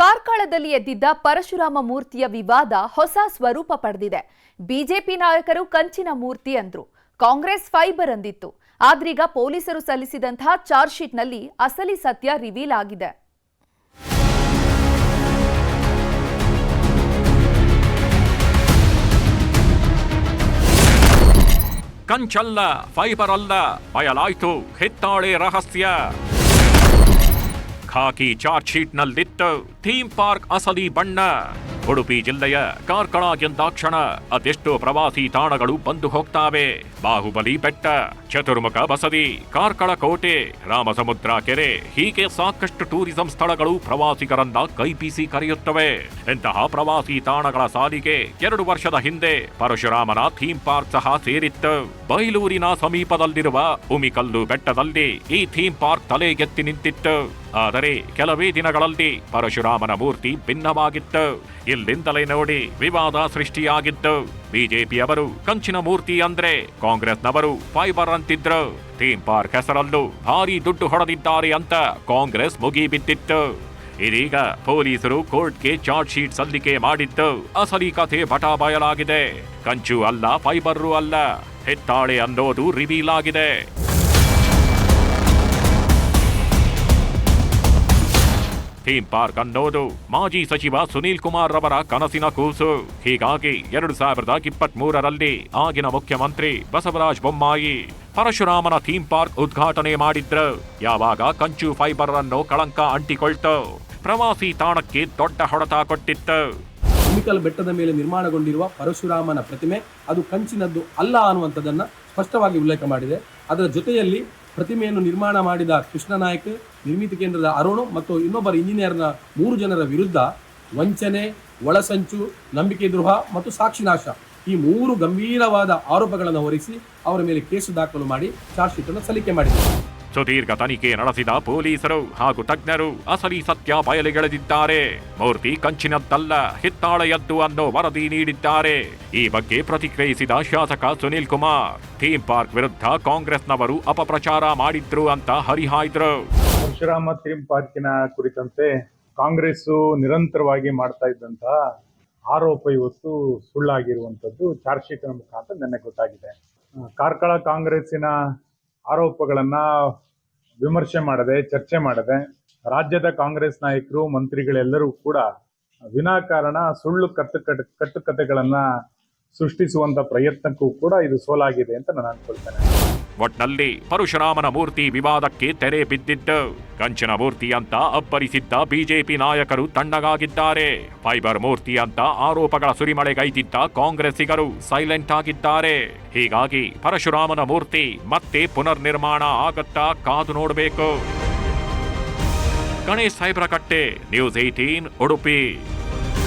ಕಾರ್ಕಳದಲ್ಲಿ ಎದ್ದಿದ್ದ ಪರಶುರಾಮ ಮೂರ್ತಿಯ ವಿವಾದ ಹೊಸ ಸ್ವರೂಪ ಪಡೆದಿದೆ. ಬಿಜೆಪಿ ನಾಯಕರು ಕಂಚಿನ ಮೂರ್ತಿ ಅಂದ್ರು. ಕಾಂಗ್ರೆಸ್ ಫೈಬರ್ ಅಂದಿತ್ತು. ಆದ್ರೀಗ ಪೊಲೀಸರು ಸಲ್ಲಿಸಿದಂತಹ ಚಾರ್ಜ್ ಶೀಟ್ನಲ್ಲಿ ಅಸಲಿ ಸತ್ಯ ರಿವೀಲ್ ಆಗಿದೆ. ಕಂಚಲ್ಲ, ಫೈಬರ್ ಅಲ್ಲ, ಬಯಲಾಯ್ತು. ಹೆತ್ತಾಳೆ ರಹಸ್ಯ. ಖಾಕಿ ಚಾರ್ಜ್ ಶೀಟ್ನಲ್ಲಿತ್ತು ಥೀಮ್ ಪಾರ್ಕ್ ಅಸಲಿ ಬಣ್ಣ. ಉಡುಪಿ ಜಿಲ್ಲೆಯ ಕಾರ್ಕಳ ಎಂದಾಕ್ಷಣ ಅದೆಷ್ಟು ಪ್ರವಾಸಿ ತಾಣಗಳು ಬಂದು ಹೋಗ್ತಾವೆ. ಬಾಹುಬಲಿ ಬೆಟ್ಟ, ಚತುರ್ಮುಖ ಬಸದಿ, ಕಾರ್ಕಳ ಕೋಟೆ, ರಾಮಸಮುದ್ರ ಕೆರೆ ಹೀಗೆ ಸಾಕಷ್ಟು ಟೂರಿಸಂ ಸ್ಥಳಗಳು ಪ್ರವಾಸಿಗರನ್ನ ಕೈಬೀಸಿ ಕರೆಯುತ್ತವೆ. ಇಂತಹ ಪ್ರವಾಸಿ ತಾಣಗಳ ಸಾಲಿಗೆ ಎರಡು ವರ್ಷದ ಹಿಂದೆ ಪರಶುರಾಮನ ಥೀಮ್ ಪಾರ್ಕ್ ಸಹ ಸೇರಿತ್ತು ಬೈಲೂರಿನ ಸಮೀಪದಲ್ಲಿರುವ ಉಮಿಕಲ್ಲು ಬೆಟ್ಟದಲ್ಲಿ ಈ ಥೀಮ್ ಪಾರ್ಕ್ ತಲೆ ಎತ್ತಿ ನಿಂತಿತ್ತು. ಆದರೆ ಕೆಲವೇ ದಿನಗಳಲ್ಲಿ ಪರಶುರಾಮನ ಮೂರ್ತಿ ಭಿನ್ನವಾಗಿತ್ತು. ಇಲ್ಲಿಂದಲೇ ನೋಡಿ ವಿವಾದ ಸೃಷ್ಟಿಯಾಗಿತ್ತು. ಬಿಜೆಪಿಯವರು ಕಂಚಿನ ಮೂರ್ತಿ ಅಂದ್ರೆ ಕಾಂಗ್ರೆಸ್ನವರು ಫೈಬರ್ ಅಂತಿದ್ರು. ಥೀಮ್ ಪಾರ್ಕ್ ಹೆಸರಲ್ಲೂ ಭಾರಿ ದುಡ್ಡು ಹೊಡೆದಿದ್ದಾರೆ ಅಂತ ಕಾಂಗ್ರೆಸ್ ಮುಗಿಬಿದ್ದಿತ್ತು ಇದೀಗ ಪೊಲೀಸರು ಕೋರ್ಟ್ಗೆ ಚಾರ್ಜ್ ಶೀಟ್ ಸಲ್ಲಿಕೆ ಮಾಡಿದ್ದು ಅಸಲಿ ಕಥೆ ಬಟಾ ಬಯಲಾಗಿದೆ. ಕಂಚು ಅಲ್ಲ ಫೈಬರ್ರು ಅಲ್ಲ. ಹೆತ್ತಾಳೆ ಅನ್ನೋದು ರಿವೀಲ್ ಆಗಿದೆ. ಥೀಮ್ ಪಾರ್ಕ್ ಅನ್ನೋದು. ಮಾಜಿ ಸಚಿವ ಸುನೀಲ್ ಕುಮಾರ್ ರವರ ಕನಸಿನ ಕೂಸು. ಹೀಗಾಗಿ ಎರಡು ಸಾವಿರದ ಇಪ್ಪತ್ತ್ ಮೂರರಲ್ಲಿ ಆಗಿನ ಮುಖ್ಯಮಂತ್ರಿ ಬಸವರಾಜ ಬೊಮ್ಮಾಯಿ ಪರಶುರಾಮನ ಥೀಮ್ ಪಾರ್ಕ್ ಉದ್ಘಾಟನೆ ಮಾಡಿದ್ರು. ಯಾವಾಗ ಕಂಚು ಫೈಬರ್ ಅನ್ನು ಕಳಂಕ ಅಂಟಿಕೊಳ್ತು. ಪ್ರವಾಸಿ ತಾಣಕ್ಕೆ ದೊಡ್ಡ ಹೊಡೆತ ಕೊಟ್ಟಿತ್ತು. ಮಿಕಲ್ ಬೆಟ್ಟದ ಮೇಲೆ ನಿರ್ಮಾಣಗೊಂಡಿರುವ ಪರಶುರಾಮನ ಪ್ರತಿಮೆ ಅದು ಕಂಚಿನದ್ದು ಅಲ್ಲ ಅನ್ನುವಂಥದ್ದನ್ನು ಸ್ಪಷ್ಟವಾಗಿ ಉಲ್ಲೇಖ ಮಾಡಿದೆ. ಅದರ ಜೊತೆಯಲ್ಲಿ ಪ್ರತಿಮೆಯನ್ನು ನಿರ್ಮಾಣ ಮಾಡಿದ ಕೃಷ್ಣ ನಾಯಕ್, ನಿರ್ಮಿತಿ ಕೇಂದ್ರದ ಅರುಣ್ ಮತ್ತು ಇನ್ನೊಬ್ಬರ ಇಂಜಿನಿಯರ್ನ ಮೂರು ಜನರ ವಿರುದ್ಧ ವಂಚನೆ, ಒಳಸಂಚು, ನಂಬಿಕೆ ದ್ರೋಹ ಮತ್ತು ಸಾಕ್ಷಿನಾಶ ಈ ಮೂರು ಗಂಭೀರವಾದ ಆರೋಪಗಳನ್ನು ಹೊರಿಸಿ ಅವರ ಮೇಲೆ ಕೇಸು ದಾಖಲು ಮಾಡಿ ಚಾರ್ಜ್ ಶೀಟ್ ಅನ್ನು ಸಲ್ಲಿಕೆ ಮಾಡಿದೆ ಸುದೀರ್ಘ ತನಿಖೆ ನಡೆಸಿದ ಪೊಲೀಸರು ಹಾಗೂ ತಜ್ಞರು ಅಸಲಿ ಸತ್ಯ ಬಯಲಿಗೆಳೆದಿದ್ದಾರೆ. ಮೂರ್ತಿ ಕಂಚಿನದ್ದಲ್ಲ ಹಿತ್ತಾಳೆಯದ್ದು ಅನ್ನೋ ವರದಿ ನೀಡಿದ್ದಾರೆ. ಈ ಬಗ್ಗೆ ಪ್ರತಿಕ್ರಿಯಿಸಿದ ಶಾಸಕ ಸುನೀಲ್ ಕುಮಾರ್, ಥೀಮ್ ಪಾರ್ಕ್ ವಿರುದ್ಧ ಕಾಂಗ್ರೆಸ್ನವರು ಅಪಪ್ರಚಾರ ಮಾಡಿದ್ರು ಅಂತ ಹರಿಹಾಯ್ದ್ರು. ಪರಶುರಾಮ ಥೀಮ್ ಪಾರ್ಕಿನ ಕುರಿತಂತೆ ಕಾಂಗ್ರೆಸ್ಸು ನಿರಂತರವಾಗಿ ಮಾಡ್ತಾ ಇದ್ದಂತಹ ಆರೋಪ ಇವತ್ತು ಸುಳ್ಳಾಗಿರುವಂಥದ್ದು ಚಾರ್ಜ್ ಮುಖಾಂತರ ನನಗೆ ಗೊತ್ತಾಗಿದೆ. ಕಾರ್ಕಳ ಕಾಂಗ್ರೆಸ್ಸಿನ ಆರೋಪಗಳನ್ನ ವಿಮರ್ಶೆ ಮಾಡದೆ, ಚರ್ಚೆ ಮಾಡದೆ, ರಾಜ್ಯದ ಕಾಂಗ್ರೆಸ್ ನಾಯಕರು, ಮಂತ್ರಿಗಳೆಲ್ಲರೂ ಕೂಡ ವಿನಾಕಾರಣ ಸುಳ್ಳು ಕಟ್ಟು ಕಟ್ಟು ಕಟ್ಟುಕತೆಗಳನ್ನ ಸೃಷ್ಟಿಸುವಂತ ಪ್ರಯತ್ನಕ್ಕೂ ಕೂಡ ಇದು ಸೋಲಾಗಿದೆ ಅಂತ ನಾನು ಅನ್ಕೊಳ್ತೇನೆ. ಒಟ್ನಲ್ಲಿ ಪರಶುರಾಮನ ಮೂರ್ತಿ ವಿವಾದಕ್ಕೆ ತೆರೆ ಬಿದ್ದಿದ್ದು, ಕಂಚಿನ ಮೂರ್ತಿ ಅಂತ ಅಬ್ಬರಿಸಿದ್ದ ಬಿಜೆಪಿ ನಾಯಕರು ತಣ್ಣಗಾಗಿದ್ದಾರೆ. ಫೈಬರ್ ಮೂರ್ತಿ ಅಂತ ಆರೋಪಗಳ ಸುರಿಮಳೆಗೈದಿದ್ದ ಕಾಂಗ್ರೆಸ್ಸಿಗರು ಸೈಲೆಂಟ್ ಆಗಿದ್ದಾರೆ. ಹೀಗಾಗಿ ಪರಶುರಾಮನ ಮೂರ್ತಿ ಮತ್ತೆ ಪುನರ್ನಿರ್ಮಾಣ ಆಗತ್ತಾ ಕಾದು ನೋಡಬೇಕು. ಗಣೇಶ್ ಸಾಹೇಬ್ರ ಕಟ್ಟೆ ನ್ಯೂಸ್ ಏಟೀನ್ ಉಡುಪಿ.